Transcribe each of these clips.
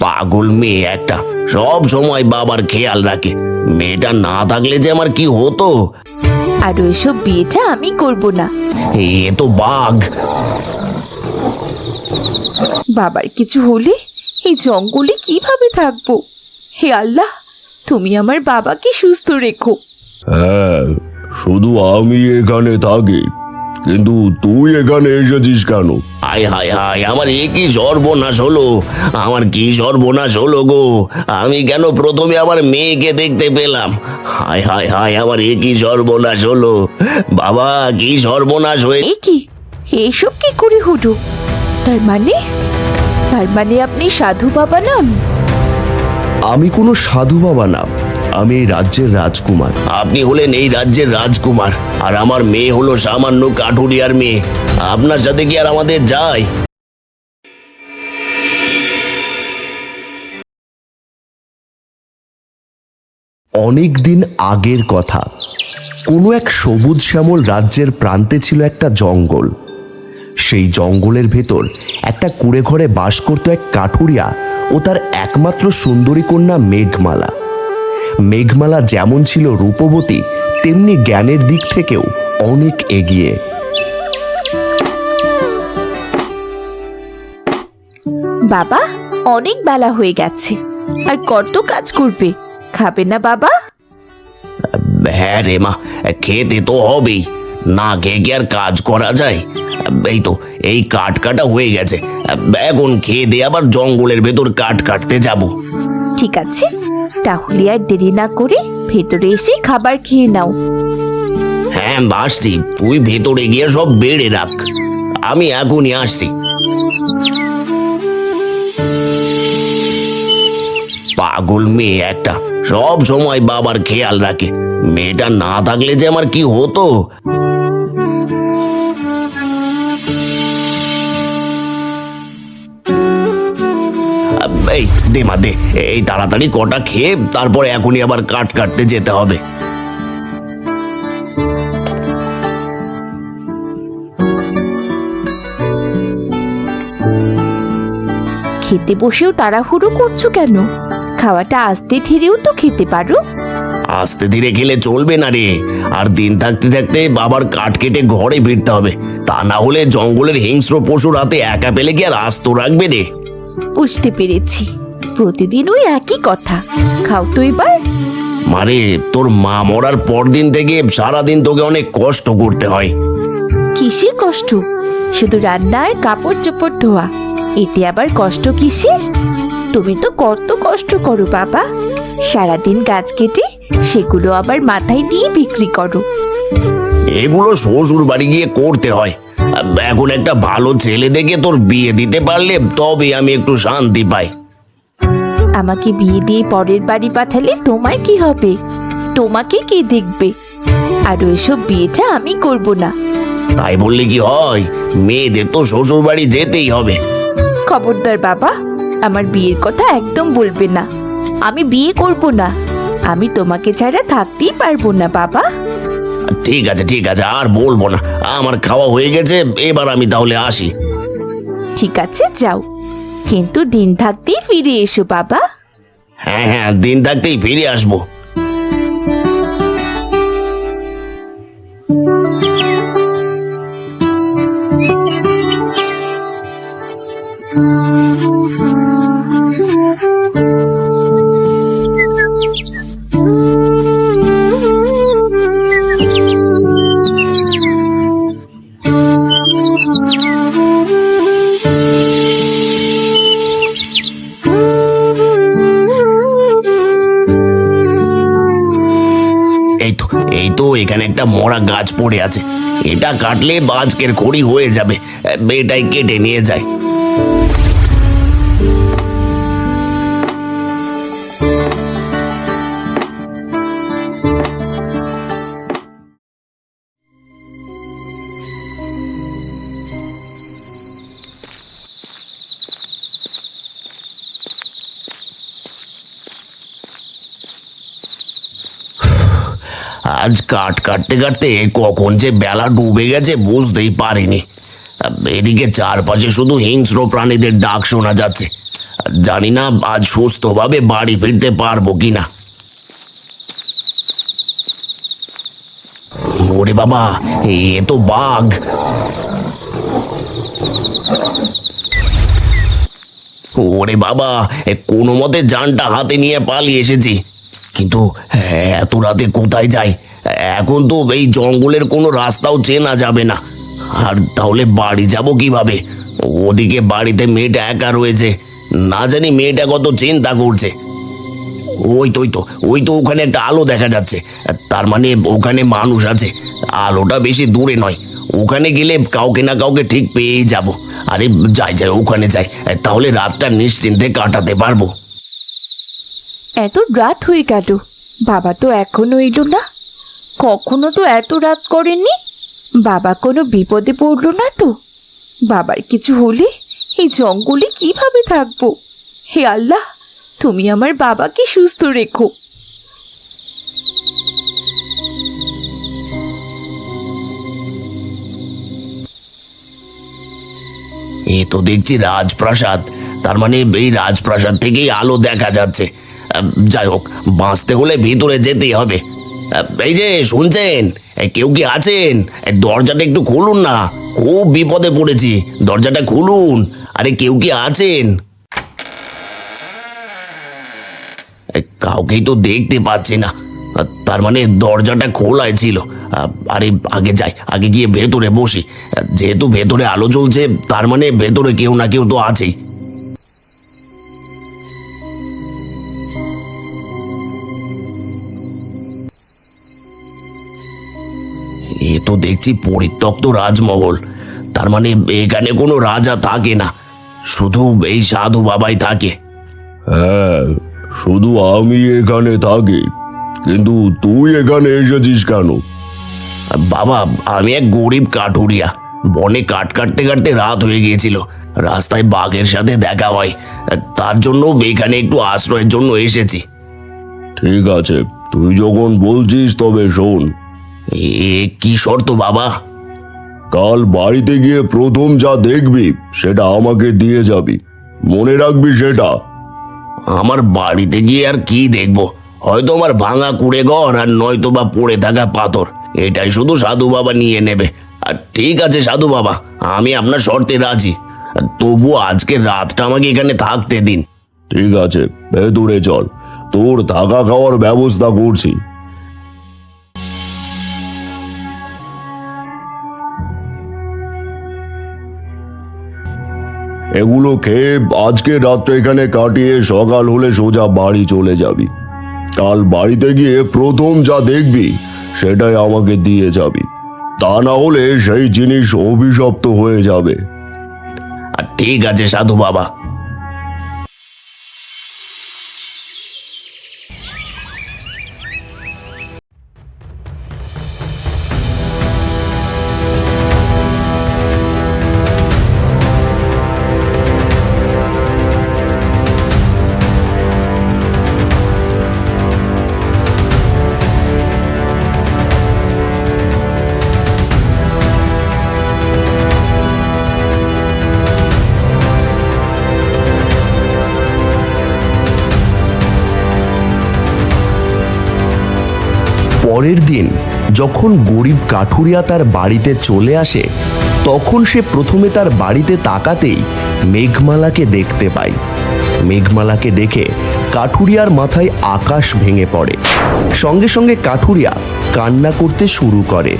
পাগল মেয়ে একটা। সব সময় বাবার খেয়াল রাখে। মেয়েটা না থাকলে যে আমার কি হতো? আর ওইসব বিয়েটা আমি করব না। এ তো বাঘ। বাবার কিছু হলে এই জঙ্গলে কীভাবে থাকব? হে আল্লাহ তুমি আমার বাবাকে সুস্থ রেখো। হ্যাঁ শুধু আমি এখানে থাকি। কিন্তু তুই এখানে এসেছিস কেন? হায় হায় হায় আমার এ কি সর্বনাশ হলো? আমার কি সর্বনাশ হলো গো? আমি কেন প্রথমে আমার মেয়েকে দেখতে পেলাম? হায় হায় হায় আমার এ কি সর্বনাশ হলো? বাবা কি সর্বনাশ হয়ে এ কি? এইসব কি করে হলো? তার মানে? তার মানে আপনি সাধু বাবা নাম আমি কোনো সাধু বাবা না। আমি এই রাজ্যের রাজকুমার। আপনি হলেন এই রাজ্যের রাজকুমার আর আমার মেয়ে হলো সামান্য কাঠুরিয়ার মেয়ে। আপনার সাথে কি আর আমাদের যায়? অনেক দিন আগের কথা কোনো এক সবুজ শ্যামল রাজ্যের প্রান্তে ছিল একটা জঙ্গল। সেই জঙ্গলের ভেতর একটা কুড়ে ঘরে বাস করত এক কাঠুরিয়া ও তার একমাত্র সুন্দরী কন্যা মেঘমালা। মেঘমালা যেমন ছিল রূপবতী তেমনি জ্ঞানের দিক থেকেও অনেক এগিয়ে। বাবা অনেক বেলা হয়ে গেছে। আর কত কাজ করবে? খাবে না বাবা? হ্যাঁ রে মা খেতে তো হবেই। না খেয়ে কি আর কাজ করা যায়। এই তো এই কাঠ কাটা হয়ে গেছে। এখন খেয়ে দিয়ে আবার জঙ্গলের ভেতর কাঠ কাটতে যাব। ঠিক আছে। তাহলে আর দেরি না করে ভেতরে এসে খাবার খেয়ে নাও। হ্যাঁ আসছি তুই ভেতরে গিয়ে সব বেড়ে রাখ। আমি এখনই আসছি। পাগল মেয়ে একটা। সব সময় বাবার খেয়াল রাখে। মেয়েটা না থাকলে যে আমার কি হতো? এই দে মা দে। এই তাড়াতাড়ি কটা খেয়ে তারপরে এখনই আবার কাট কাটতে যেতে হবে। খেতে বসেও তাড়াহুড়ো করছ কেন? খাওয়াটা আস্তে ধীরেও তো খেতে পারো। আস্তে ধীরে খেলে চলবে না রে। আর দিন থাকতে থাকতে বাবার কাঠ কেটে ঘরে ফিরতে হবে। তা না হলে জঙ্গলের হিংস্র পশুর হাতে একা পেলে কি আর আস্ত রাখবে রে? বুঝতে পেরেছি। প্রতিদিন ওই একই কথা। খাও তো এবার। মারে তোর মা মরার পর দিন থেকে সারাদিন তোকে অনেক কষ্ট করতে হয়। কিসের কষ্ট? শুধু রান্না আর কাপড় চোপড় ধোয়া। এতে আবার কষ্ট কিসের? তুমি তো কত কষ্ট করো বাবা। সারাদিন গাছ কেটে সেগুলো আবার মাথায় নিয়ে বিক্রি করো। এগুলো শ্বশুর বাড়ি গিয়ে করতে হয়। এখন একটা ভালো ছেলে দেখে তোর বিয়ে দিতে পারলে তবে আমি একটু শান্তি পাই। আমাকে বিয়ে দিয়ে পরের বাড়ি পাঠালে তোমার কি হবে? তোমাকে কে দেখবে? আর ওইসব বিয়েটা আমি করব না। তাই বললে কি হয়? মেয়েদের তো শ্বশুর বাড়ি যেতেই হবে। খবরদার বাবা আমার বিয়ের কথা একদম বলবে না। আমি বিয়ে করব না। আমি তোমাকে ছাড়া থাকতেই পারব না বাবা। ঠিক আছে ঠিক আছে আর বলব না। আমার খাওয়া হয়ে গেছে এবার আমি তাহলে আসি। ঠিক আছে যাও। কিন্তু দিন থাকতেই ফিরে এসো বাবা। হ্যাঁ হ্যাঁ দিন থাকতেই ফিরে আসব। এখানে একটা মরা গাছ পড়ে আছে। এটা কাটলে বাজকের খড়ি হয়ে যাবে। এটাই কেটে নিয়ে যায়। আজ কাট কাটতে কাটতে কখন যে বেলা ডুবে গেছে বুঝতেই পারিনি। এদিকে চারপাশে শুধু হিংস্র প্রাণীদের ডাক শোনা যাচ্ছে। জানি না আজ সুস্থভাবে বাড়ি ফিরতে পারব কিনা। ওরে বাবা, এ তো বাঘ। ওরে বাবা কোনো মতে যানটা হাতে নিয়ে পালিয়ে এসেছি। কিন্তু এত রাতে কোথায় যাই? এখন তো এই জঙ্গলের কোনো রাস্তাও চেনা যাবে না। আর তাহলে বাড়ি যাব কীভাবে? ওদিকে বাড়িতে মেয়েটা একা রয়েছে। না জানি মেয়েটা কত চিন্তা করছে। ওই তো ওই তো ওই তো ওখানে একটা আলো দেখা যাচ্ছে। তার মানে ওখানে মানুষ আছে। আলোটা বেশি দূরে নয়। ওখানে গেলে কাউকে না কাউকে ঠিক পেয়েই যাব। আরে, যাই যাই, ওখানে যাই। তাহলে রাতটা নিশ্চিন্তে কাটাতে পারব। এত রাত হয়ে গেল। বাবা তো এখনও এলো না। কখনো তো এত রাত করেননি। বাবা কোনো বিপদে পড়ল না তো। বাবার কিছু হলে এই জঙ্গলে কীভাবে থাকব? হে আল্লাহ, তুমি আমার বাবাকে সুস্থ রেখো। এ তো দেখছি রাজপ্রাসাদ। তার মানে এই রাজপ্রাসাদ থেকেই আলো দেখা যাচ্ছে। যাই হোক, বাঁচতে হলে ভিতরে যেতেই হবে। এই যে, শুনছেন? কেউ কি আছেন? দরজাটা একটু খুলুন না। খুব বিপদে পড়েছি। দরজাটা খুলুন। আরে, কেউ কি আছেন? কাউকেই তো দেখতে পাচ্ছি না। তার মানে দরজাটা খোলাই ছিল। আরে, আগে যাই। আগে গিয়ে ভেতরে বসি। যেহেতু ভেতরে আলো জ্বলছে, তার মানে ভেতরে কেউ না কেউ তো আছেই। তো দেখছি পরিত্যক্ত রাজমহল। তার মানে এখানে কোনো রাজা থাকে না। শুধু এই সাধু বাবাই থাকে। হ্যাঁ শুধু আমি এখানে থাকি। কিন্তু তুই এখানে এসেছিস কেন? বাবা আমি এক গরিব কাঠুরিয়া। বনে কাঠ কাটতে কাটতে রাত হয়ে গিয়েছিল। রাস্তায় বাঘের সাথে দেখা হয়। তার জন্য এখানে একটু আশ্রয়ের জন্য এসেছি। ঠিক আছে তুই যখন বলছিস তবে শোন। এ কি শর্ত বাবা? কাল বাড়িতে গিয়ে প্রথম যা দেখবি সেটা আমাকে দিয়ে যাবি। মনে রাখবি সেটা। আমার বাড়িতে গিয়ে আর কি দেখব? হয়তো আমার ভাঙা কুড়ে ঘর আর নয়তো বা পড়ে থাকা পাথর। এটাই শুধু সাধু বাবা নিয়ে নেবে। আর ঠিক আছে সাধু বাবা আমি আপনার শর্তে রাজি। তবু আজকে রাতটা আমাকে এখানে থাকতে দিন। ঠিক আছে ভেতরে চল। তোর থাকা খাওয়ার ব্যবস্থা করছি। এগুলো খেয়ে আজকে রাত্রে এখানে কাটিয়ে সকাল হলে সোজা বাড়ি চলে যাবি। কাল বাড়িতে গিয়ে প্রথম যা দেখবি, সেটাই আমাকে দিয়ে যাবি। তা না হলে সেই জিনিস অভিশপ্ত হয়ে যাবে। ঠিক আছে সাধু বাবা পরের দিন যখন গরিব কাঠুরিয়া তার বাড়িতে চলে আসে, তখন সে প্রথমে তার বাড়িতে তাকাতেই মেঘমালাকে দেখতে পায়। মেঘমালাকে দেখে কাঠুরিয়ার মাথায় আকাশ ভেঙে পড়ে। সঙ্গে সঙ্গে কাঠুরিয়া কান্না করতে শুরু করে।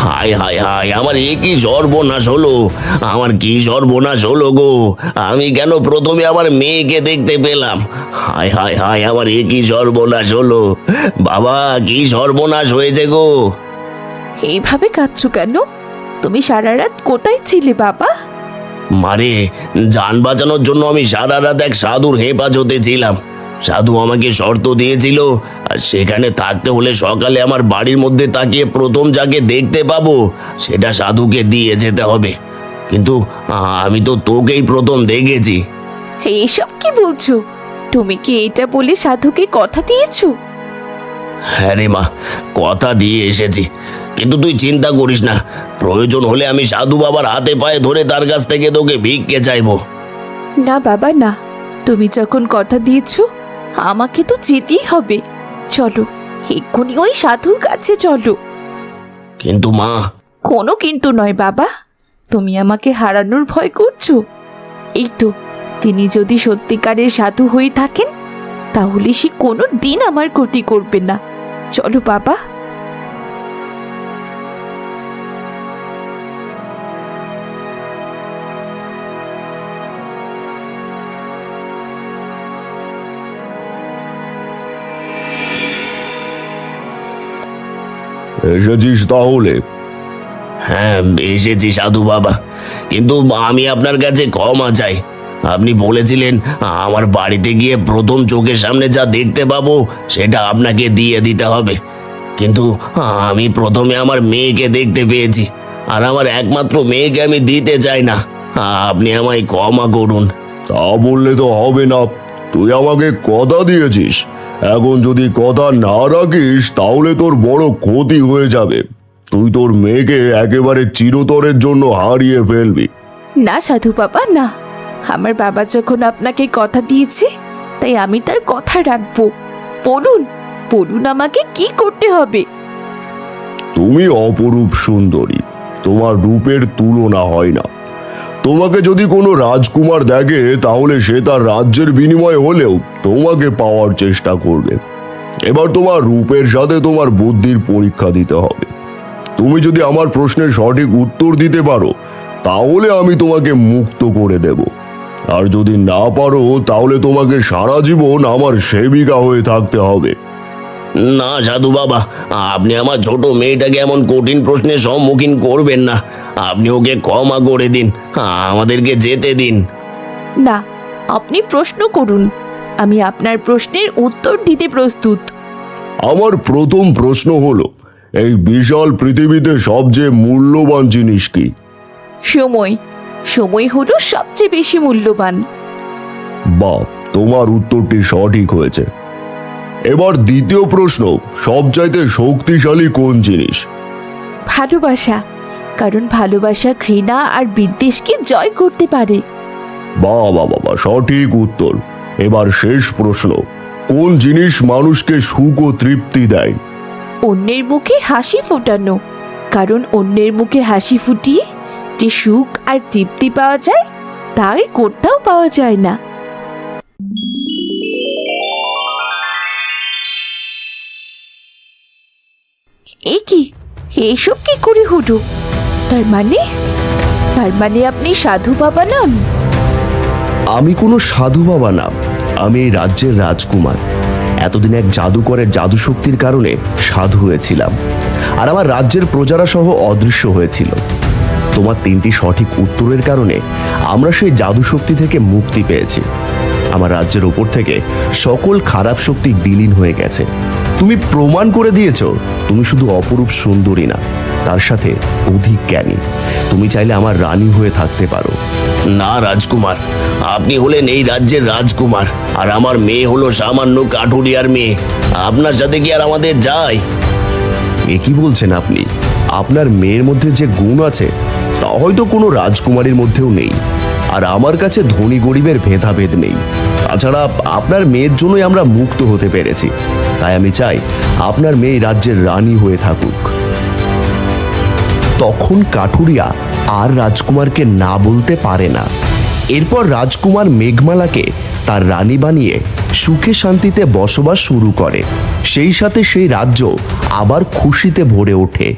হায় হায় হায় আমার এ কি সর্বনাশ হলো? আমার কি সর্বনাশ হলো গো? আমি কেন প্রথমে আমার মেয়েকে দেখতে পেলাম? হায় হায় হায় আমার এ কি সর্বনাশ হলো? বাবা কি সর্বনাশ হয়েছে গো? এইভাবে কাঁদছো কেন? তুমি সারা রাত কোথায় ছিলে বাবা? মারে যান বাঁচানোর জন্য আমি সারা রাত এক সাধুর হেফাজতে ছিলাম। সাধু আমাকে শর্ত দিয়েছিল আর সেখানে থাকতে হলে সকালে আমার বাড়ির মধ্যে তাকিয়ে প্রথম যাকে দেখতে পাবো সেটা সাধুকে দিয়ে যেতে হবে। কিন্তু আমি তো তোকেই প্রথম দেখেছি। এইসব কি বলছো? তুমি কি এটা বলে সাধুকে কথা দিয়েছ? হ্যাঁ রে মা কথা দিয়ে এসেছি। কিন্তু তুই চিন্তা করিস না প্রয়োজন হলে আমি সাধু বাবার হাতে পায়ে ধরে তার কাছ থেকে তোকে ভিক্ষে চাইব। না বাবা না। তুমি যখন কথা দিয়েছ আমাকে তো যেতেই হবে। চলো এক্ষুনি ওই সাধুর কাছে চলো। কিন্তু মা। কোনো কিন্তু নয় বাবা তুমি আমাকে হারানোর ভয় করছ। এই তো তিনি যদি সত্যিকারের সাধু হয়ে থাকেন তাহলে সে কোনো দিন আমার ক্ষতি করবে না। চলো বাবা। এসেছিস তাহলে? হ্যাঁ এসেছি সাধু বাবা। কিন্তু আমি আপনার কাছে ক্ষমা চাই। আপনি বলেছিলেন আমার বাড়িতে গিয়ে প্রথম চোখের সামনে যা দেখতে পাবো সেটা আপনাকে দিয়ে দিতে হবে। কিন্তু আমি প্রথমে আমার মেয়েকে দেখতে পেয়েছি আর আমার একমাত্র মেয়েকে আমি দিতে চাই না। আপনি আমায় ক্ষমা করুন। তা বললে তো হবে না। তুই আমাকে কথা দিয়েছিস। এখন যদি কথা না রাখিস তাহলে তোর বড় ক্ষতি হয়ে যাবে। তুই তোর মেয়েকে একেবারে চিরতরের জন্য হারিয়ে ফেলবি। না সাধু বাবা না। আমার বাবা যখন আপনাকে কথা দিয়েছে তাই আমি তার কথা রাখব। বলুন বলুন আমাকে কি করতে হবে? তুমি অপরূপ সুন্দরী। তোমার রূপের তুলনা হয় না। তোমাকে যদি কোনো রাজকুমার দেখে, তাহলে সে তার রাজ্যের বিনিময়ে হলেও তোমাকে পাওয়ার চেষ্টা করবে। এবার তোমার রূপের সাথে তোমার বুদ্ধির পরীক্ষা দিতে হবে। তুমি যদি আমার প্রশ্নের সঠিক উত্তর দিতে পারো, তাহলে আমি তোমাকে মুক্ত করে দেব। আর যদি না পারো, তাহলে তোমাকে সারা জীবন আমার সেবিকা হয়ে থাকতে হবে। না, সাধু বাবা, আপনি আমার ছোট মেয়েটাকে এমন কঠিন প্রশ্নের সম্মুখীন করবেন না। আপনি ওকে ক্ষমা করে দিন। আমাদেরকে যেতে দিন। না আপনি প্রশ্ন করুন। আমি আপনার প্রশ্নের উত্তর দিতে প্রস্তুত। আমার প্রথম প্রশ্ন হলো এই বিশাল পৃথিবীতে সবচেয়ে মূল্যবান জিনিস কি? সময়। সময় হলো সবচেয়ে বেশি মূল্যবান। বা তোমার উত্তরটি সঠিক হয়েছে। এবার দ্বিতীয় প্রশ্ন সবচাইতে শক্তিশালী কোন জিনিস? ভালোবাসা। কারণ ভালোবাসা ঘৃণা আর বিদ্বেষকে জয় করতে পারে। বাবা বাবা সঠিক উত্তর। এবার শেষ প্রশ্ন। কোন জিনিস মানুষকে সুখ ও তৃপ্তি দেয়? অন্যের মুখে হাসি ফোটানো। কারণ অন্যের মুখে হাসি ফুটিয়ে যে সুখ আর তৃপ্তি পাওয়া যায় তার কোথাও পাওয়া যায় না। এ কি? এইসব কি করে হলো? তার মানে? তার মানে আপনি সাধু বাবা নন? আমি কোনো সাধু বাবা না। আমি এই রাজ্যের রাজকুমার। এতদিন এক জাদুকরের জাদু শক্তির কারণে সাধু হয়েছিলাম। আর আমার রাজ্যের প্রজারা সহ অদৃশ্য হয়েছিল। তোমার তিনটি সঠিক উত্তরের কারণে আমরা সেই জাদু শক্তি থেকে মুক্তি পেয়েছি। আমার রাজ্যের ওপর থেকে সকল খারাপ শক্তি বিলীন হয়ে গেছে। তুমি প্রমাণ করে দিয়েছ, তুমি শুধু অপরূপ সুন্দরী না। তার সাথে অধিক জ্ঞানী। তুমি চাইলে আমার রানী হয়ে থাকতে পারো। না রাজকুমার। আপনি হলেন এই রাজ্যের রাজকুমার আর আমার মেয়ে হলো সামান্য কাঠুরিয়ার মেয়ে। আপনার সাথে কি আর আমাদের যায়? এ কি বলছেন আপনি? আপনার মেয়ের মধ্যে যে গুণ আছে তা হয়তো কোনো রাজকুমারীর মধ্যেও নেই। আর আমার কাছে ধনী গরিবের ভেদাভেদ নেই। তাছাড়া আপনার মেয়ের জন্যই আমরা মুক্ত হতে পেরেছি। তাই আমি চাই আপনার মেয়ে রাজ্যের রানী হয়ে থাকুক। তখন কাঠুরিয়া আর রাজকুমারকে না বলতে পারে না। এরপর রাজকুমার মেঘমালাকে তার রানী বানিয়ে সুখে শান্তিতে বসবাস শুরু করে। সেই সাথে সেই রাজ্য আবার খুশিতে ভরে ওঠে।